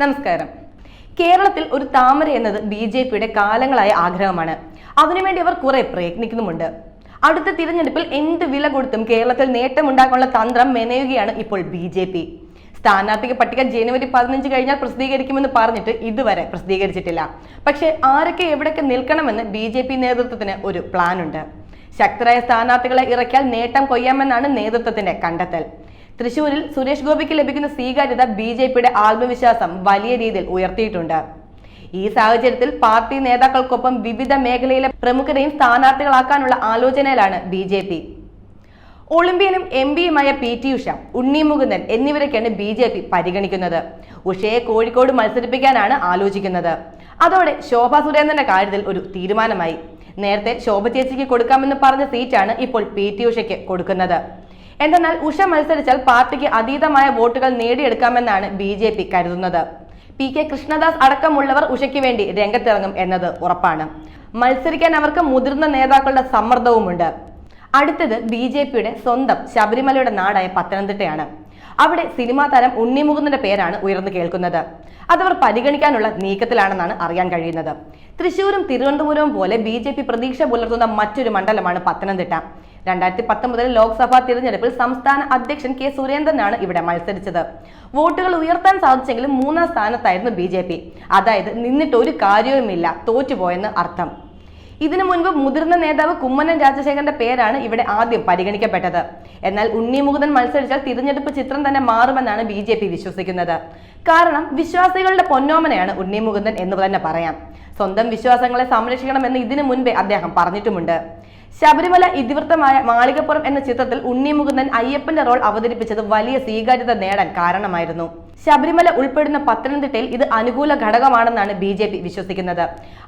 നമസ്കാരം. കേരളത്തിൽ ഒരു താമര എന്നത് ബി ജെ പിയുടെ കാലങ്ങളായ ആഗ്രഹമാണ്. അതിനുവേണ്ടി അവർ കുറെ പ്രയത്നിക്കുന്നുമുണ്ട്. അടുത്ത തിരഞ്ഞെടുപ്പിൽ എന്ത് വില കൊടുത്തും കേരളത്തിൽ നേട്ടമുണ്ടാക്കാനുള്ള തന്ത്രം മെനയുകയാണ് ഇപ്പോൾ ബി ജെ പി. സ്ഥാനാർത്ഥിക പട്ടിക ജനുവരി പതിനഞ്ച് കഴിഞ്ഞാൽ പ്രസിദ്ധീകരിക്കുമെന്ന് പറഞ്ഞിട്ട് ഇതുവരെ പ്രസിദ്ധീകരിച്ചിട്ടില്ല. പക്ഷേ ആരൊക്കെ എവിടൊക്കെ നിൽക്കണമെന്ന് ബി ജെ പി നേതൃത്വത്തിന് ഒരു പ്ലാനുണ്ട്. ശക്തരായ സ്ഥാനാർത്ഥികളെ ഇറക്കിയാൽ നേട്ടം കൊയ്യാമെന്നാണ് നേതൃത്വത്തിന്റെ കണ്ടെത്തൽ. തൃശൂരിൽ സുരേഷ് ഗോപിക്ക് ലഭിക്കുന്ന സ്വീകാര്യത ബി ജെ പിയുടെ ആത്മവിശ്വാസം വലിയ രീതിയിൽ ഉയർത്തിയിട്ടുണ്ട്. ഈ സാഹചര്യത്തിൽ പാർട്ടി നേതാക്കൾക്കൊപ്പം വിവിധ മേഖലയിലെ പ്രമുഖരെയും സ്ഥാനാർത്ഥികളാക്കാനുള്ള ആലോചനയിലാണ് ബി ജെ പി. ഒളിമ്പ്യനും എം പിയുമായ പി ടി ഉഷ ഉണ്ണി മുകുന്ദൻ എന്നിവരൊക്കെയാണ് ബി ജെ പി പരിഗണിക്കുന്നത്. ഉഷയെ കോഴിക്കോട് മത്സരിപ്പിക്കാനാണ് ആലോചിക്കുന്നത്. അതോടെ ശോഭ സുരേന്ദ്രന്റെ കാര്യത്തിൽ ഒരു തീരുമാനമായി. നേരത്തെ ശോഭ ചേച്ചിക്ക് കൊടുക്കാമെന്ന് പറഞ്ഞ സീറ്റാണ് ഇപ്പോൾ പി ടി ഉഷയ്ക്ക് കൊടുക്കുന്നത്. എന്തെന്നാൽ ഉഷ മത്സരിച്ചാൽ പാർട്ടിക്ക് അതീതമായ വോട്ടുകൾ നേടിയെടുക്കാമെന്നാണ് ബി ജെ പി കരുതുന്നത്. പി കെ കൃഷ്ണദാസ് അടക്കമുള്ളവർ ഉഷയ്ക്ക് വേണ്ടി രംഗത്തിറങ്ങും എന്നത് ഉറപ്പാണ്. മത്സരിക്കാൻ അവർക്ക് മുതിർന്ന നേതാക്കളുടെ സമ്മർദ്ദവുമുണ്ട്. അടുത്തത് ബി സ്വന്തം ശബരിമലയുടെ നാടായ പത്തനംതിട്ടയാണ്. അവിടെ സിനിമാ താരം ഉണ്ണിമുകുന്ദന്റെ പേരാണ് ഉയർന്നു കേൾക്കുന്നത്. അതവർ പരിഗണിക്കാനുള്ള നീക്കത്തിലാണെന്നാണ് അറിയാൻ കഴിയുന്നത്. തൃശൂരും തിരുവനന്തപുരവും പോലെ ബി ജെ പി പ്രതീക്ഷ പുലർത്തുന്ന മറ്റൊരു മണ്ഡലമാണ് പത്തനംതിട്ട. രണ്ടായിരത്തി പത്തൊമ്പതിൽ ലോക്സഭാ തിരഞ്ഞെടുപ്പിൽ സംസ്ഥാന അധ്യക്ഷൻ കെ സുരേന്ദ്രനാണ് ഇവിടെ മത്സരിച്ചത്. വോട്ടുകൾ ഉയർത്താൻ സാധിച്ചെങ്കിലും മൂന്നാം സ്ഥാനത്തായിരുന്നു ബി അതായത് നിന്നിട്ട് ഒരു കാര്യവുമില്ല തോറ്റുപോയെന്ന് അർത്ഥം. ഇതിനു മുൻപ് മുതിർന്ന നേതാവ് കുമ്മനം രാജശേഖരന്റെ പേരാണ് ഇവിടെ ആദ്യം പരിഗണിക്കപ്പെട്ടത്. എന്നാൽ ഉണ്ണി മുകുന്ദൻ മത്സരിച്ചാൽ തിരഞ്ഞെടുപ്പ് ചിത്രം തന്നെ മാറുമെന്നാണ് ബി ജെ പി വിശ്വസിക്കുന്നത്. കാരണം വിശ്വാസികളുടെ പൊന്നോമനയാണ് ഉണ്ണി മുകുന്ദൻ എന്ന് തന്നെ പറയാം. സ്വന്തം വിശ്വാസങ്ങളെ സംരക്ഷിക്കണമെന്ന് ഇതിനു മുൻപേ അദ്ദേഹം പറഞ്ഞിട്ടുമുണ്ട്. ശബരിമല ഇതിവൃത്തമായ മാളികപ്പുറം എന്ന ചിത്രത്തിൽ ഉണ്ണി മുകുന്ദൻ അയ്യപ്പന്റെ റോൾ അവതരിപ്പിച്ചത് വലിയ സ്വീകാര്യത നേടാൻ കാരണമായിരുന്നു. ശബരിമല ഉൾപ്പെടുന്ന പത്തനംതിട്ടയിൽ ഇത് അനുകൂല ഘടകമാണെന്നാണ് ബി ജെ പി വിശ്വസിക്കുന്നത്.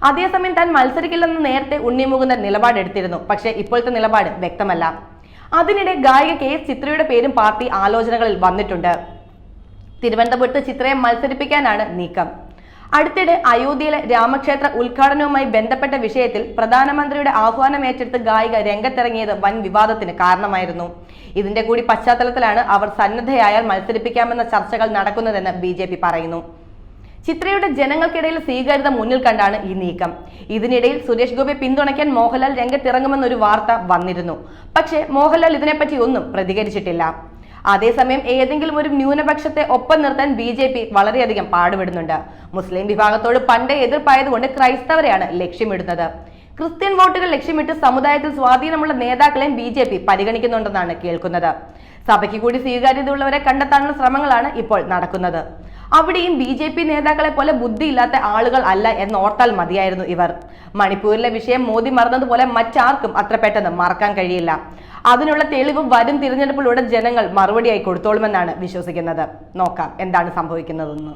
അതേസമയം താൻ മത്സരിക്കില്ലെന്ന് നേരത്തെ ഉണ്ണിമുകുന്ദൻ നിലപാടെടുത്തിരുന്നു. പക്ഷേ ഇപ്പോഴത്തെ നിലപാട് വ്യക്തമല്ല. അതിനിടെ ഗായിക കെ എസ് ചിത്രയുടെ പേരും പാർട്ടി ആലോചനകളിൽ വന്നിട്ടുണ്ട്. തിരുവനന്തപുരത്ത് ചിത്രയെ മത്സരിപ്പിക്കാനാണ് നീക്കം. അടുത്തിടെ അയോധ്യയിലെ രാമക്ഷേത്ര ഉദ്ഘാടനവുമായി ബന്ധപ്പെട്ട വിഷയത്തിൽ പ്രധാനമന്ത്രിയുടെ ആഹ്വാനം ഏറ്റെടുത്ത് ഗായിക രംഗത്തിറങ്ങിയത് വൻ വിവാദത്തിന് കാരണമായിരുന്നു. ഇതിന്റെ കൂടി പശ്ചാത്തലത്തിലാണ് അവർ സന്നദ്ധയായാൽ മത്സരിപ്പിക്കാമെന്ന ചർച്ചകൾ നടക്കുന്നതെന്ന് ബി പറയുന്നു. ചിത്രയുടെ ജനങ്ങൾക്കിടയിൽ സ്വീകാര്യത മുന്നിൽ കണ്ടാണ് ഈ നീക്കം. ഇതിനിടയിൽ സുരേഷ് ഗോപി പിന്തുണയ്ക്കാൻ മോഹൻലാൽ രംഗത്തിറങ്ങുമെന്നൊരു വാർത്ത വന്നിരുന്നു. പക്ഷേ മോഹൻലാൽ ഇതിനെപ്പറ്റി ഒന്നും പ്രതികരിച്ചിട്ടില്ല. അതേസമയം ഏതെങ്കിലും ഒരു ന്യൂനപക്ഷത്തെ ഒപ്പം നിർത്താൻ ബി ജെ പി വളരെയധികം പാടുപെടുന്നുണ്ട്. മുസ്ലിം വിഭാഗത്തോട് പണ്ടേ എതിർപ്പായതുകൊണ്ട് ക്രൈസ്തവരെയാണ് ലക്ഷ്യമിടുന്നത്. ക്രിസ്ത്യൻ വോട്ടുകൾ ലക്ഷ്യമിട്ട് സമുദായത്തിൽ സ്വാധീനമുള്ള നേതാക്കളെയും ബി ജെ പി പരിഗണിക്കുന്നുണ്ടെന്നാണ് കേൾക്കുന്നത്. സഭയ്ക്ക് കൂടി സ്വീകാര്യതയുള്ളവരെ കണ്ടെത്താനുള്ള ശ്രമങ്ങളാണ് ഇപ്പോൾ നടക്കുന്നത്. അവിടെയും ബി ജെ പി നേതാക്കളെ പോലെ ബുദ്ധിയില്ലാത്ത ആളുകൾ അല്ല എന്നോർത്താൽ മതിയായിരുന്നു ഇവർ. മണിപ്പൂരിലെ വിഷയം മോദി മറന്നതുപോലെ മറ്റാർക്കും അത്ര പെട്ടെന്ന് മറക്കാൻ കഴിയില്ല. അതിനുള്ള തെളിവ് വരും തിരഞ്ഞെടുപ്പിലൂടെ ജനങ്ങൾ മറുപടിയായി കൊടുത്തോളുമെന്നാണ് വിശ്വസിക്കുന്നത്. നോക്കാം എന്താണ് സംഭവിക്കുന്നതെന്ന്.